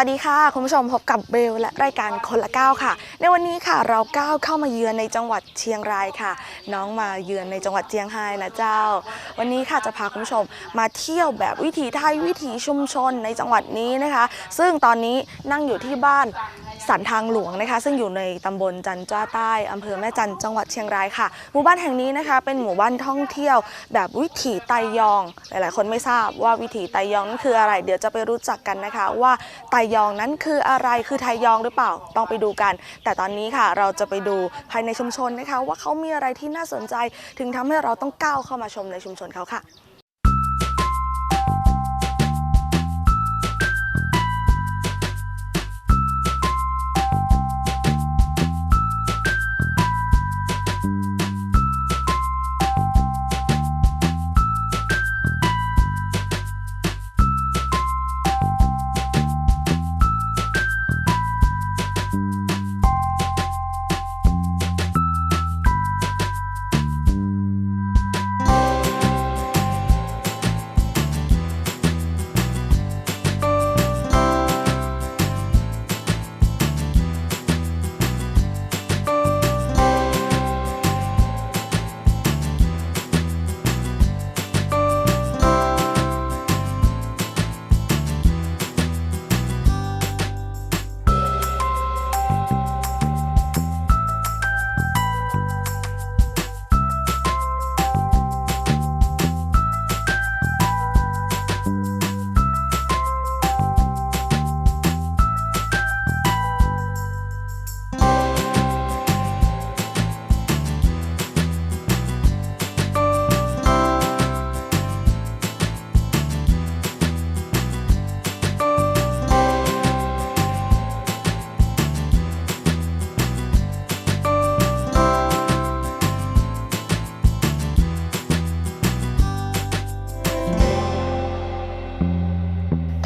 สวัสดีค่ะ คุณผู้ชมพบกับเบลและรายการคนละก้าวค่ะ ในวันนี้ค่ะเราก้าวเข้ามาเยือนในจังหวัดเชียงรายค่ะ น้องมาเยือนในจังหวัดเจียงไฮ้นะเจ้า วันนี้ค่ะจะพาคุณผู้ชมมาเที่ยวแบบวิถีไทยวิถีชุมชนในจังหวัดนี้นะคะ ซึ่งตอนนี้นั่งอยู่ที่บ้านสันทางหลวงนะคะ ซึ่งอยู่ในตำบลจันจ้าใต้อำเภอแม่จันจังหวัดเชียงรายค่ะ หมู่บ้านแห่งนี้นะคะ เป็นหมู่บ้านท่องเที่ยว แบบวิถีไตยอง หลาย ๆ คนไม่ทราบว่าวิถีไตยองนั้นคืออะไร เดี๋ยวจะไปรู้จักกันนะคะว่าไตยองนั้นคืออะไรคือไทยองหรือเปล่าต้องไปดูกัน แต่ตอนนี้ค่ะเราจะไปดูภายในชุมชนนะคะ ว่าเขามีอะไรที่น่าสนใจ ถึงทำให้เราต้องก้าวเข้ามาชมในชุมชนเขาค่ะ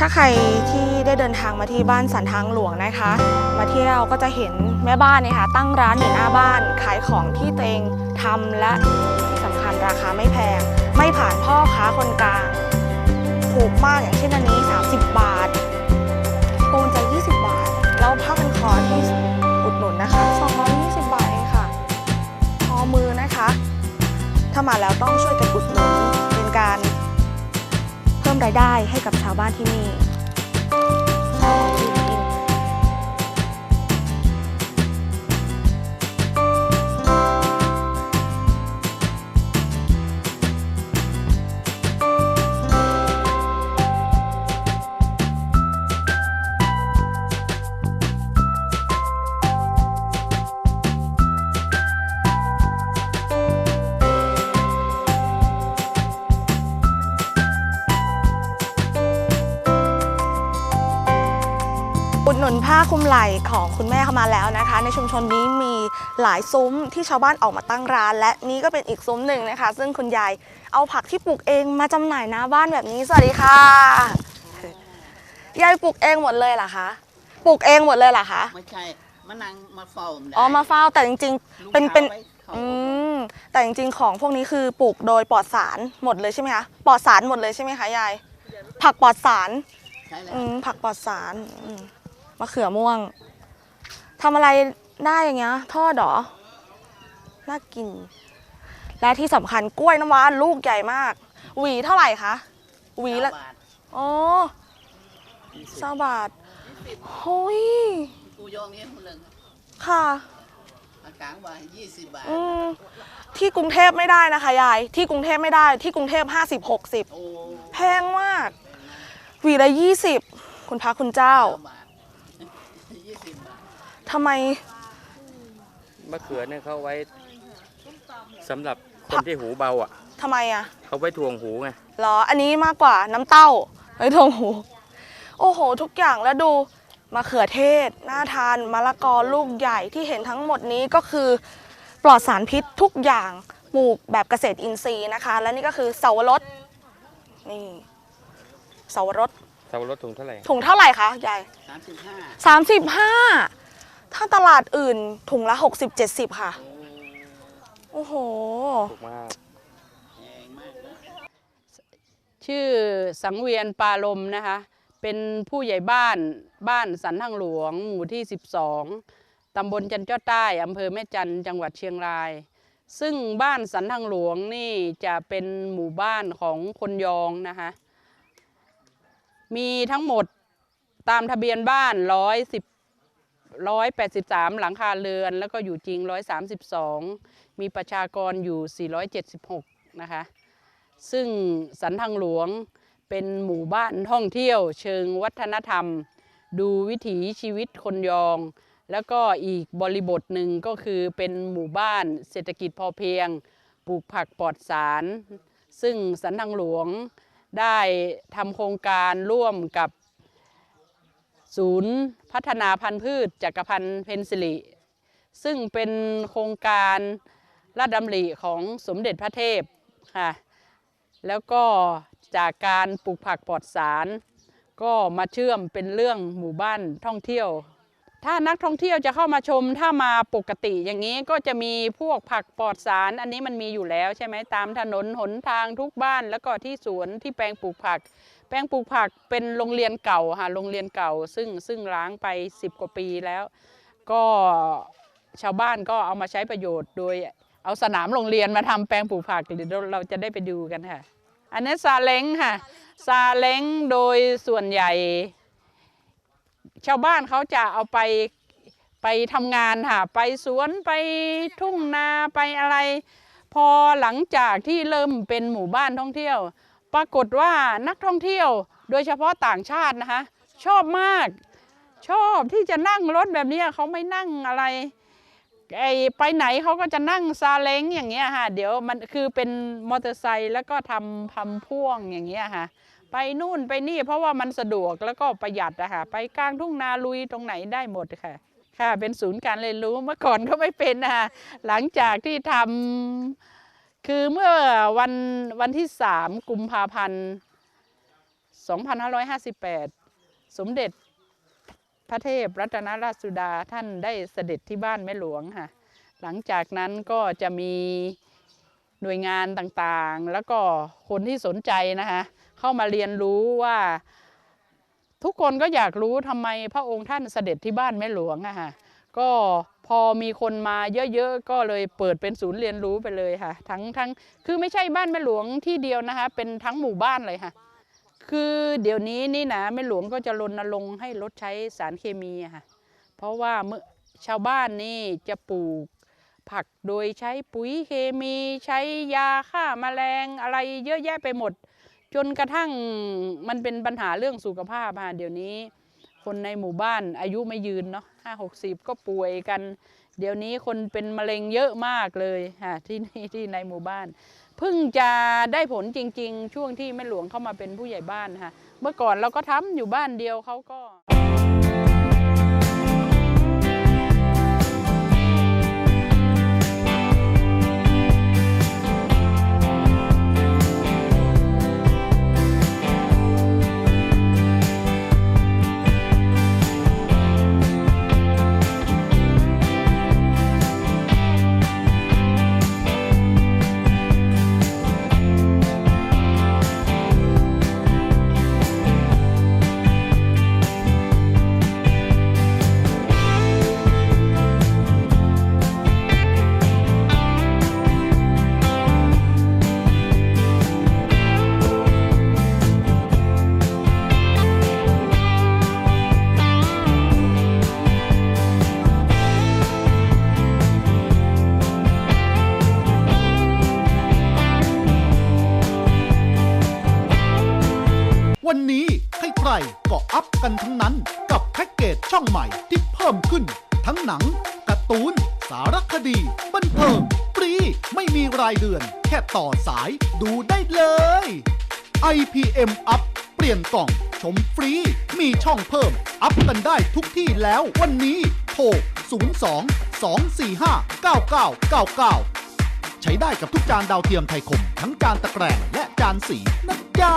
ถ้าใครที่ได้เดินทางมาที่บ้านสันทางหลวงนะคะ มาเที่ยวก็จะเห็นแม่บ้านเนี่ยค่ะตั้งร้านอยู่หน้าบ้าน ขายของที่ตัวเองทำและสำคัญราคาไม่แพง ไม่ผ่านพ่อค้าคนกลาง ถูกมากอย่างเช่นอันนี้ 30 บาทปูนจะ20 บาท แล้วผ้าพันคอที่อุดหนุนนะคะ 220 บาทเองค่ะ พอมือนะคะ ถ้ามาแล้วต้องช่วยกัน ได้ให้กับชาวบ้านที่นี่ นุนผ้าคลุมไหล่ของคุณแม่เข้ามาแล้วนะคะ ในชุมชนนี้มีหลายซุ้มที่ชาวบ้านออกมาตั้งร้าน และนี่ก็เป็นอีกซุ้มหนึ่งนะคะ ซึ่งคุณยายเอาผักที่ปลูกเองมาจำหน่ายหน้าบ้านแบบนี้สวัสดีค่ะยายปลูกเองหมดเลยเหรอคะปลูกเองหมดเลยเหรอคะไม่ใช่มานั่งมาเฝ้ามันได้อ๋อมาเฝ้าแต่จริงลูกๆเป็นเป็นค้าไว้เขาอืมแต่จริงๆของพวกนี้คือปลูกโดยปลอดสารหมดเลยใช่ไหมคะปลอดสารหมดเลยใช่ไหมคะยายผักปลอดสารใช่แล้วอืมผักปลอดสารอื มมะเขือม่วงทำอะไรได้อย่างเงี้ยทอดเหรอ น่ากิน และที่สำคัญกล้วยน้ำว้าลูกใหญ่มาก หวีเท่าไหร่คะ หวีละบาทอ๋อสาบาทโอ้ยกูยองเงี้ยคนเลยค่ะอากลางว่ายี่สิบบาทอืมที่กรุงเทพไม่ได้นะคะยาย ที่กรุงเทพไม่ได้ ที่กรุงเทพ50 60โอ้แพงมาก หวีละยี่สิบคุณพระคุณเจ้า เก้าบาทยี่สิบบาท ทำไม มะเขือเนี่ยเขาไว้สำหรับคนที่หูเบาอะ ทำไมอะเขาไว้ทวงหูไง เหรอ อันนี้มากกว่าน้ำเต้าไอ้ทองหู โอ้โห ทุกอย่างแล้วดูมะเขือเทศ น่าทานมะละกอลูกใหญ่ที่เห็นทั้งหมดนี้ก็คือ ปลอดสารพิษทุกอย่างปลูกแบบเกษตรอินทรีย์นะคะ และนี่ก็คือเสาวรสนี่เสาวรสสับปะรดถุงเท่าไหร่ถุงเท่าไหร่คะยายสามสิบห้าสามสิบห้า ถ้าตลาดอื่นถุงละหกสิบเจ็ดสิบค่ะ โอ้โห ถูกมากแพงมากนะชื่อสังเวียนปลาลมนะคะ เป็นผู้ใหญ่บ้านบ้านสันทางหลวง หมู่ที่ 12 ตำบลจันเจ้าใต้อำเภอแม่จันทร์จังหวัดเชียงราย ซึ่งบ้านสันทางหลวงนี่จะเป็นหมู่บ้านของคนยองนะคะ มีทั้งหมดตามทะเบียนบ้าน110 183 หลังคาเรือน แล้วก็อยู่จริง 132 มีประชากรอยู่ 476 นะคะ ซึ่งสันทางหลวงเป็นหมู่บ้านท่องเที่ยวเชิงวัฒนธรรม ดูวิถีชีวิตคนยอง แล้วก็อีกบริบทหนึ่งก็คือเป็นหมู่บ้านเศรษฐกิจพอเพียง ปลูกผักปลอดสาร ซึ่งสันทางหลวงได้ทำโครงการร่วมกับ ศูนย์พัฒนาพันธุ์พืชจักรพันธ์เพนซิลิซึ่งเป็นโครงการราชดำริของสมเด็จพระเทพค่ะแล้วก็จากการปลูกผักปลอดสาร ก็มาเชื่อมเป็นเรื่องหมู่บ้านท่องเที่ยว ถ้านักท่องเที่ยวจะเข้ามาชมถ้ามาปกติอย่างนี้ก็จะมีพวกผักปลอดสาร อันนี้มันมีอยู่แล้วใช่ไหมตามถนนหนทางทุกบ้าน แล้วก็ที่สวนที่แปลงปลูกผัก แปลงปลูกผักเป็นโรงเรียนเก่าค่ะโรงเรียนเก่า ซึ่งซึ่งร้างไป 10 กว่าปีแล้ว ก็ชาวบ้านก็เอามาใช้ประโยชน์โดยเอาสนามโรงเรียนมาทำแปลงปลูกผักเดี๋ยวเราจะได้ไปดูกันค่ะ อันนี้ซาเล้งค่ะซาเล้งโดยส่วนใหญ่ ชาวบ้านเขาจะเอาไปไปทำงานค่ะ ไปสวนไปทุ่งนาไปอะไร พอหลังจากที่เริ่มเป็นหมู่บ้านท่องเที่ยว ปรากฏว่านักท่องเที่ยวโดยเฉพาะต่างชาตินะคะ ชอบมาก ชอบที่จะนั่งรถแบบนี้เขาไม่นั่งอะไรไอไปไหนเขาก็จะนั่งซาเล้งอย่างเงี้ยค่ะ เดี๋ยวมันคือเป็นมอเตอร์ไซค์แล้วก็ทำทำพ่วงอย่างเงี้ยค่ะ ไปนู่นไปนี่เพราะว่ามันสะดวกแล้วก็ประหยัดอะค่ะไปกลางทุ่งนาลุยตรงไหนได้หมดค่ะ ค่ะเป็นศูนย์การเรียนรู้เมื่อก่อนก็ไม่เป็นนะคะหลังจากที่ทำ คือเมื่อวันวันที่สามกุมภาพันธ์ 2558 สมเด็จพระเทพรัตนราชสุดาท่านได้เสด็จที่บ้านแม่หลวงค่ะ หลังจากนั้นก็จะมีหน่วยงานต่างๆ แล้วก็คนที่สนใจนะคะ เข้ามาเรียนรู้ว่า ทุกคนก็อยากรู้ทำไมพระองค์ท่านเสด็จที่บ้านแม่หลวงอะค่ะก็ พอมีคนมาเยอะๆ ก็เลยเปิดเป็นศูนย์เรียนรู้ไปเลยค่ะ ทั้งทั้งคือไม่ใช่บ้านแม่หลวงที่เดียวนะคะ เป็นทั้งหมู่บ้านเลยค่ะ คือเดี๋ยวนี้นี่นะแม่หลวงก็จะรณรงค์ให้ลดใช้สารเคมีค่ะ เพราะว่าเมื่อชาวบ้านนี่จะปลูกผักโดยใช้ปุ๋ยเคมีใช้ยาฆ่าแมลงอะไรเยอะแยะไปหมด จนกระทั่งมันเป็นปัญหาเรื่องสุขภาพค่ะเดี๋ยวนี้ คนในหมู่บ้านอายุไม่ยืนเนาะ ห้าหกสิบก็ป่วยกัน เดี๋ยวนี้คนเป็นมะเร็งเยอะมากเลยค่ะที่นี่ที่ในหมู่บ้านเพิ่งจะได้ผลจริง ๆ ช่วงที่แม่หลวงเข้ามาเป็นผู้ใหญ่บ้านค่ะ เมื่อก่อนเราก็ทำอยู่บ้านเดียวเขาก็ วันนี้ใครๆก็อัพกันทั้งนั้น กับแพ็กเกจช่องใหม่ที่เพิ่มขึ้น ทั้งหนังการ์ตูน สารคดี บันเทิงฟรี ไม่มีรายเดือน แค่ต่อสายดูได้เลย IPM Up เปลี่ยนกล่อง ชมฟรี มีช่องเพิ่ม อัพกันได้ทุกที่แล้ววันนี้โทร 02 245 9999ใช้ได้กับทุกจานดาวเทียมไทยคม ทั้งจานตะแกรงและจานสีนะจ๊ะ